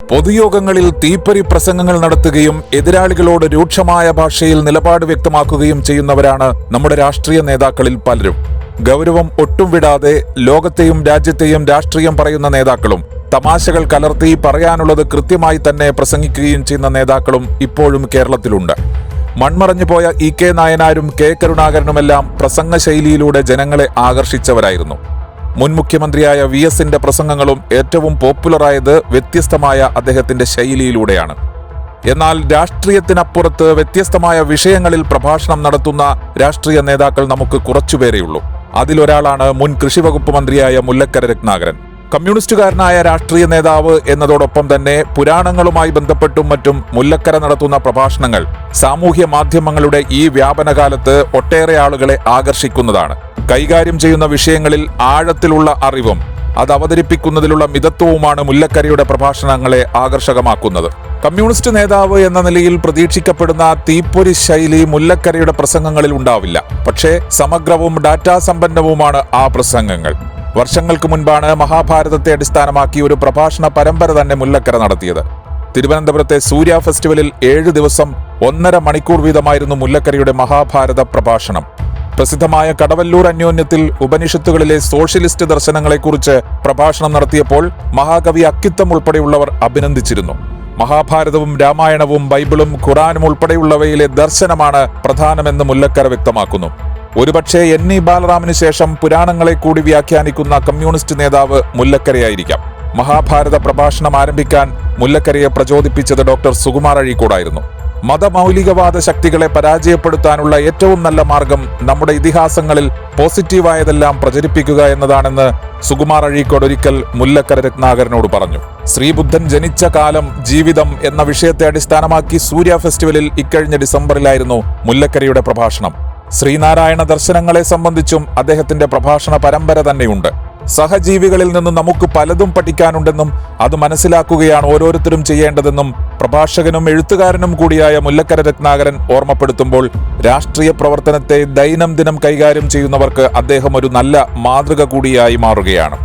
പൊതുയോഗങ്ങളിൽ തീപ്പരി പ്രസംഗങ്ങൾ നടത്തുകയും എതിരാളികളോട് രൂക്ഷമായ ഭാഷയിൽ നിലപാട് വ്യക്തമാക്കുകയും ചെയ്യുന്നവരാണ് നമ്മുടെ രാഷ്ട്രീയ നേതാക്കളിൽ പലരും. ഗൗരവം ഒട്ടും വിടാതെ ലോകത്തെയും രാജ്യത്തെയും രാഷ്ട്രീയം പറയുന്ന നേതാക്കളും തമാശകൾ കലർത്തി പറയാനുള്ളത് കൃത്യമായി തന്നെ പ്രസംഗിക്കുകയും ചെയ്യുന്ന നേതാക്കളും ഇപ്പോഴും കേരളത്തിലുണ്ട്. മൺമറഞ്ഞു പോയ ഇ കെ നായനാരും കെ കരുണാകരനുമെല്ലാം പ്രസംഗ ശൈലിയിലൂടെ ജനങ്ങളെ ആകർഷിച്ചവരായിരുന്നു. മുൻ മുഖ്യമന്ത്രിയായ വി എസിന്റെ പ്രസംഗങ്ങളും ഏറ്റവും പോപ്പുലറായത് വ്യത്യസ്തമായ അദ്ദേഹത്തിന്റെ ശൈലിയിലൂടെയാണ്. എന്നാൽ രാഷ്ട്രീയത്തിനപ്പുറത്ത് വ്യത്യസ്തമായ വിഷയങ്ങളിൽ പ്രഭാഷണം നടത്തുന്ന രാഷ്ട്രീയ നേതാക്കൾ നമുക്ക് കുറച്ചുപേരെയുള്ളൂ അതിലൊരാളാണ് മുൻ കൃഷിവകുപ്പ് മന്ത്രിയായ മുല്ലക്കര രത്നാകരൻ. കമ്മ്യൂണിസ്റ്റുകാരനായ രാഷ്ട്രീയ നേതാവ് എന്നതോടൊപ്പം തന്നെ പുരാണങ്ങളുമായി ബന്ധപ്പെട്ടും മറ്റും മുല്ലക്കര നടത്തുന്ന പ്രഭാഷണങ്ങൾ സാമൂഹ്യ മാധ്യമങ്ങളുടെ ഈ വ്യാപനകാലത്ത് ഒട്ടേറെ ആളുകളെ ആകർഷിക്കുന്നതാണ്. കൈകാര്യം ചെയ്യുന്ന വിഷയങ്ങളിൽ ആഴത്തിലുള്ള അറിവും അത് അവതരിപ്പിക്കുന്നതിലുള്ള മിതത്വവുമാണ് മുല്ലക്കരയുടെ പ്രഭാഷണങ്ങളെ ആകർഷകമാക്കുന്നത്. കമ്മ്യൂണിസ്റ്റ് നേതാവ് എന്ന നിലയിൽ പ്രതീക്ഷിക്കപ്പെടുന്ന തീപ്പൊരി ശൈലി മുല്ലക്കരയുടെ പ്രസംഗങ്ങളിൽ ഉണ്ടാവില്ല. പക്ഷേ സമഗ്രവും ഡാറ്റാ സമ്പന്നവുമാണ് ആ പ്രസംഗങ്ങൾ. വർഷങ്ങൾക്ക് മുൻപാണ് മഹാഭാരതത്തെ അടിസ്ഥാനമാക്കി ഒരു പ്രഭാഷണ പരമ്പര തന്നെ മുല്ലക്കര നടത്തിയത്. തിരുവനന്തപുരത്തെ സൂര്യ ഫെസ്റ്റിവലിൽ ഏഴ് ദിവസം ഒന്നര മണിക്കൂർ വീതമായിരുന്നു മുല്ലക്കരയുടെ മഹാഭാരത പ്രഭാഷണം. പ്രസിദ്ധമായ കടവല്ലൂർ അന്യോന്യത്തിൽ ഉപനിഷത്തുകളിലെ സോഷ്യലിസ്റ്റ് ദർശനങ്ങളെക്കുറിച്ച് പ്രഭാഷണം നടത്തിയപ്പോൾ മഹാകവി അക്കിത്തം ഉൾപ്പെടെയുള്ളവർ അഭിനന്ദിച്ചിരുന്നു. മഹാഭാരതവും രാമായണവും ബൈബിളും ഖുറാനും ഉൾപ്പെടെയുള്ളവയിലെ ദർശനമാണ് പ്രധാനമെന്ന് മുല്ലക്കര വ്യക്തമാക്കുന്നു. ഒരുപക്ഷെ എൻ ഇ ബാലറാമിന് ശേഷം പുരാണങ്ങളെ കൂടി വ്യാഖ്യാനിക്കുന്ന കമ്മ്യൂണിസ്റ്റ് നേതാവ് മുല്ലക്കരയായിരിക്കാം. മഹാഭാരത പ്രഭാഷണം ആരംഭിക്കാൻ മുല്ലക്കരയെ പ്രചോദിപ്പിച്ചത് ഡോക്ടർ സുകുമാർ അഴീക്കോടായിരുന്നു. മതമൗലികവാദ ശക്തികളെ പരാജയപ്പെടുത്താനുള്ള ഏറ്റവും നല്ല മാർഗം നമ്മുടെ ഇതിഹാസങ്ങളിൽ പോസിറ്റീവായതെല്ലാം പ്രചരിപ്പിക്കുക എന്നതാണെന്ന് സുകുമാർ അഴീക്കോട് ഒരിക്കൽ മുല്ലക്കര രത്നാകരനോട് പറഞ്ഞു. ശ്രീബുദ്ധൻ ജനിച്ച കാലം ജീവിതം എന്ന വിഷയത്തെ അടിസ്ഥാനമാക്കി സൂര്യ ഫെസ്റ്റിവലിൽ ഇക്കഴിഞ്ഞ ഡിസംബറിലായിരുന്നു മുല്ലക്കരയുടെ പ്രഭാഷണം. ശ്രീനാരായണ ദർശനങ്ങളെ സംബന്ധിച്ചും അദ്ദേഹത്തിന്റെ പ്രഭാഷണ പരമ്പര തന്നെയുണ്ട്. സഹജീവികളിൽ നിന്ന് നമുക്ക് പലതും പഠിക്കാനുണ്ടെന്നും അത് മനസ്സിലാക്കുകയാണ് ഓരോരുത്തരും ചെയ്യേണ്ടതെന്നും പ്രഭാഷകനും എഴുത്തുകാരനും കൂടിയായ മുല്ലക്കര രത്നാകരൻ ഓർമ്മപ്പെടുത്തുമ്പോൾ രാഷ്ട്രീയ പ്രവർത്തനത്തെ ദൈനംദിനം കൈകാര്യം ചെയ്യുന്നവർക്ക് അദ്ദേഹം ഒരു നല്ല മാതൃക കൂടിയായി മാറുകയാണ്.